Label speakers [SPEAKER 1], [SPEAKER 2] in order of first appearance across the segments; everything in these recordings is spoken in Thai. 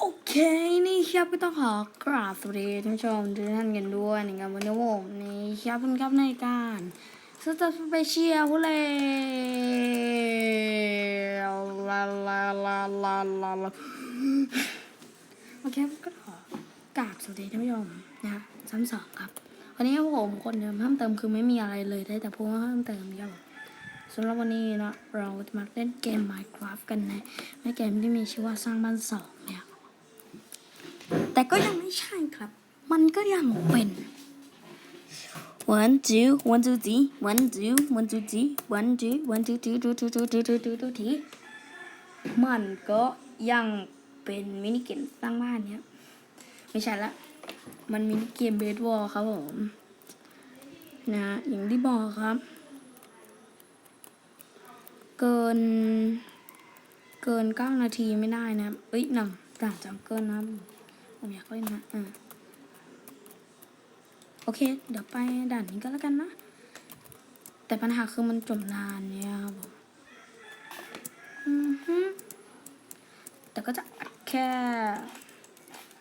[SPEAKER 1] โอเคนี่ครับก็ต้องขอกราบสวัสดีท่านผู้ชมทุกท่านกันด้วยนะครับวันนี้ผมนี่ครับคุณครับในการสตาร์สเปเชียลเล่ลาลาลาลาลาลาโอเคก็ขอกราบสวัสดีท่านผู้ชมนะครับซ้ำสองครับวันนี้ผมคนเดิมเพิ่มเติมคือไม่มีอะไรเลยได้แต่พูดว่าเพิ่มเติมครับสำหรับวันนี้นะเราจะมาเล่นเกม Minecraft กันในในเกมที่มีชื่อว่าสร้างบ้านสองเนี่ย แต่ก็ยังไม่ใช่ครับ มันก็ยังเป็น one two one two three one two one two three one two one two two two two two two two two two three มันก็ยังเป็นมินิเกมสร้างบ้านเนี่ยไม่ใช่ละมันมินิเกมเบสบอลครับผมนะอย่างที่บอกครับ เกิน เกินเก้านาทีไม่ได้นะเอ้ยหนังด่าจังเกินนะ ผมอยาอ่าโอเค เดี๋ยวไปด่านนี้ก็แล้วกันนะ แต่ปัญหาคือมันจบนานเนี่ยครับผมอือฮึแต่ก็จะแค่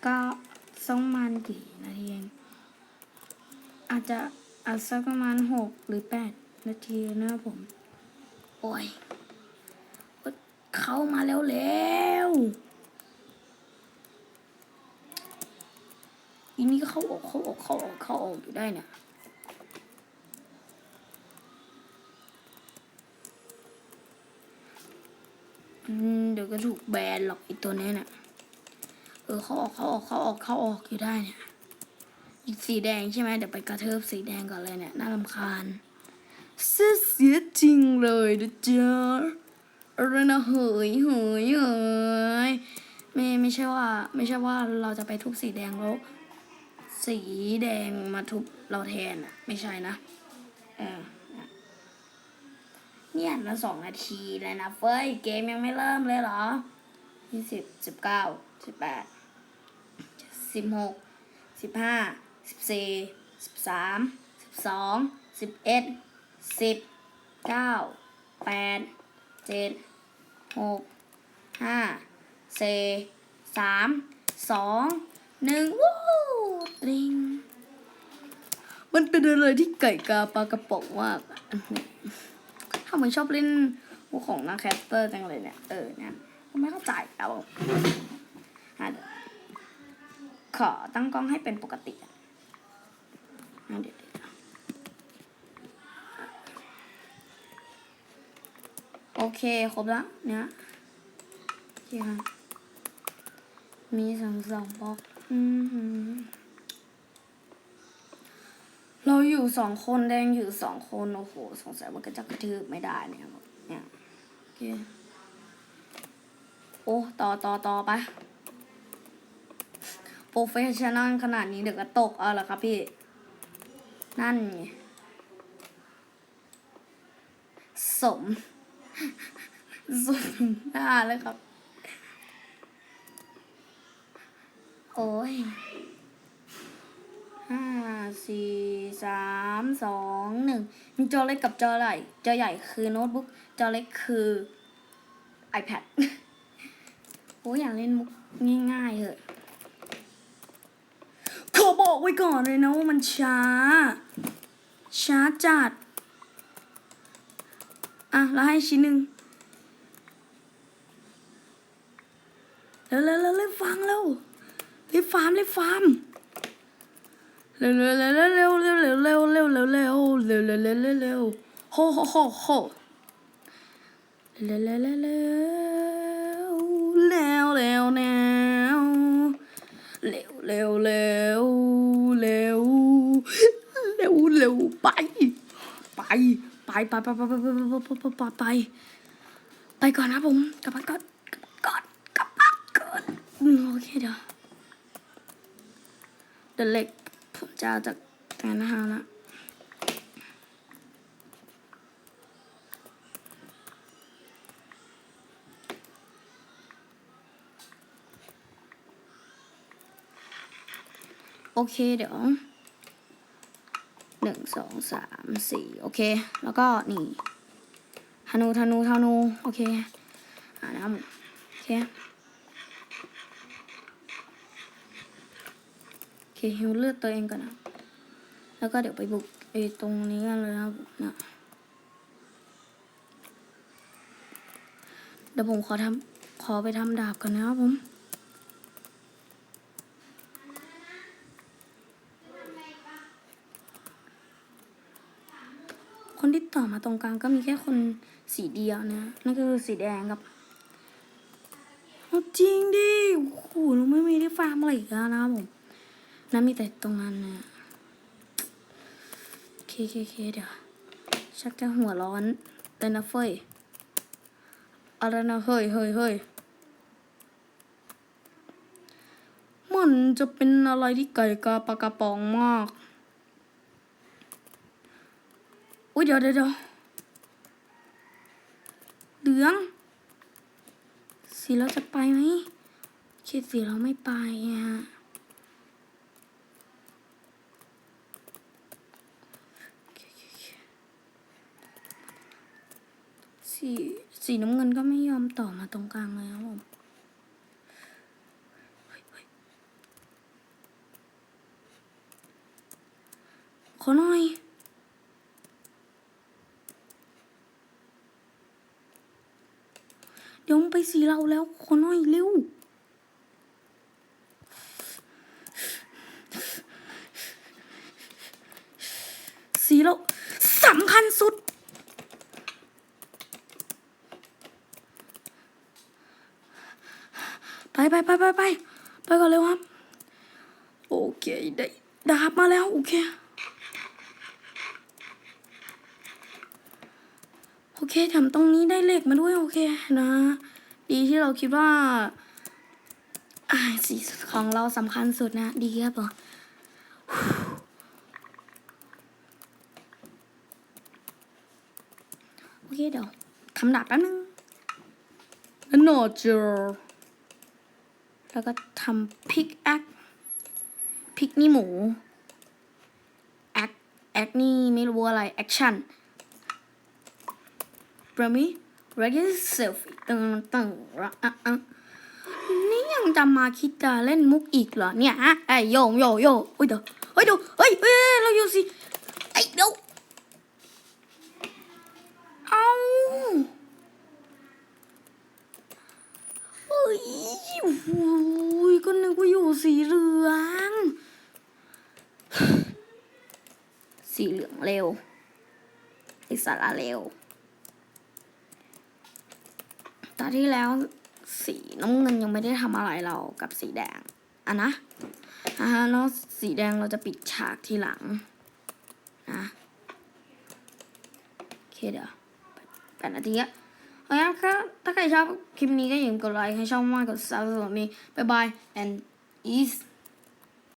[SPEAKER 1] ก็สองมันกี่นาทีเองอาจจะอัดสักประมาณหกหรือแปดนาทีนะครับผม โอ้ยเข้ามาแล้วแล้ว อีนี่ก็เข้าออกเข้าออกเข้าออกเข้าออกอยู่ได้เนี่ยอืมเดี๋ยวก็ถูกแบนหรอกอีตัวนี้เนี่ยเออเข้าออกเข้าออกเข้าออกเข้าออกอยู่ได้เนี่ยอีสีแดงใช่ไหมเดี๋ยวไปกระเทิบสีแดงก่อนเลยเนี่ยน่ารำคาญเสียเสียจริงเลยนะจ๊ะอะไรนะเฮ้ยเฮ้ยเฮ้ยไม่ไม่ใช่ว่า ไม่ใช่ว่าเราจะไปทุบสีแดงแล้ว สีแดงมาทุบเราแทนอะ ไม่ใช่นะเออเนี่ยมาสองนาทีเลยนะเฟ้ยเกมยังไม่เริ่มเลยเหรอยี่สิบสิบเก้าสิบแปดสิบหกสิบห้าสิบสี่สิบสามสิบสองสิบเอ็ดสิบเก้าแปดเจ็ดหกห้าสี่สามสองหนึ่งวู้ ริงมันเป็นอะไรที่ไก่กาปลากระป๋องมากถ้ามันชอบเล่นพวกของนักแคสเตอร์จังเลยเนี่ย เออเนี่ยไม่เข้าใจแล้วอะเดี๋ยวขอตั้งกล้องให้เป็นปกติเดี๋ยวโอเค ครบแล้วเนี่ยโอเคครับมีสองสองบล็อกอือหื อยู่สองคนแดงอยู่สองคนโอ้โหสงสัยมันก็จะกระทืบไม่ได้เนี่ยเนี่ยโอเคโอ้ต่อต่อต่อไปโปรเฟชชั่นอลขนาดนี้เดี๋ยวก็ตกเอาละครับพี่ นั่นไงสมสุดหน้าเลยครับ โอ้ย ห้าสี่สามสองหนึ่งมีจอเล็กกับจอใหญ่ จอใหญ่คือโน้ตบุ๊ก จอเล็กคือ iPad โอ้ยอยากเล่นมุกง่ายๆเหอะขอบอกไว้ก่อนเลยนะว่ามันช้า ช้าจัด อะแล้วให้ชิ้นหนึ่งเร็วเร็วเร็วเร็วฟังเร็วเรีบฟาร์มรีบฟาร์ม เร็วเร็วเร็วเร็วเร็วเร็วเร็วเร็วเร็วเร็วเร็วเร็วเร็วเร็วเร็วโฮโฮโฮโฮเร็วเร็วเร็วเร็วเร็วเร็วเร็วเร็วเร็วเร็วเร็วเร็วเร็วไปไปไปไปไปไปไปไปไปไปไปก่อนนะผมกลับบ้านก่อนก่อนกลับบ้านก่อนอืมโอเคเดี๋ยวเดี๋ยวเล็ก ผมจะจากงานอาหารละโอเค เดี๋ยวหนึ่งสองสามสี่โอเค แล้วก็นี่ธนูธนูธนู โอเค อ่านะครับโอเค เคฮิวเลือดตัวเองก่อนนะ แล้วก็เดี๋ยวไปบุกไอ้ตรงนี้กันเลยนะครับนะเดี๋ยวผมขอทำขอไปทำดาบก่อนนะครับผมคนที่ต่อมาตรงกลางก็มีแค่คนสีเดียวนะ นั่นก็คือสีแดงครับจริงดิโอ้โหเราไม่มีได้ฟาร์มอะไรอีกแล้วนะครับผม นั่นมีแต่ตรงนั้นนะเคเคเคเดี๋ยว ชักจะหัวร้อนแต่นะเฟยอะไรนะเฮ้ยเฮ้ยเฮ้ยมันจะเป็นอะไรที่ไก่กาปลากระป๋องมากอุ้ยเดี๋ยวเดี๋ยวเดี๋ยวเหลือง สีเราจะไปไหมคิดสีเราไม่ไปอะโอเคโอเคโอเคสี สีน้ำเงินก็ไม่ยอมต่อมาตรงกลางเลยครับผมขอหน่อยเดี๋ยวมันไปสีเราแล้วขอหน่อยเร็ว สีเราสำคัญสุด ไปไปไปไปไปไปก่อนเร็วครับโอเคได้ดาบมาแล้วโอเคโอเคแถมตรงนี้ได้เหล็กมาด้วยโอเคนะ ดีที่เราคิดว่าอ่าสีของเราสำคัญสุดนะดีครับผมโอเคเดี๋ยวทำดาบแป๊บนึงแล้วโนเจอ แล้วก็ทำพิกแอคพิกนี่หมูแอคแอคนี่ไม่รู้อะไรแอคชั่นบรามี ready selfie ตึงตึงระอะอะนี่ยังจะมาคิดจะเล่นมุกอีกเหรอเนี่ยฮะไอโยงโยโยเฮ้ยเดี๋ยวเฮ้ยเดี๋ยวเฮ้ยเฮ้ยเราอยู่สิไอเดี๋ยวเอาเฮ้ ยโอ้ยก็นึกว่าอยู่สีเหลือง สีเหลืองเร็วไอสาระเร็ว ตอนที่แล้วสีน้ำเงินยังไม่ได้ทำอะไรเรากับสีแดงอะนะอ่าแล้วสีแดงเราจะปิดฉากทีหลังนะโอเคเดี๋ยวแปดนาทีอะ เอาละครับถ้าใครชอบคลิปนี้ก็อย่าลืมกดไลค์ให้ช่องมากกดซับสไครต์มีบ๊ายบาย and ease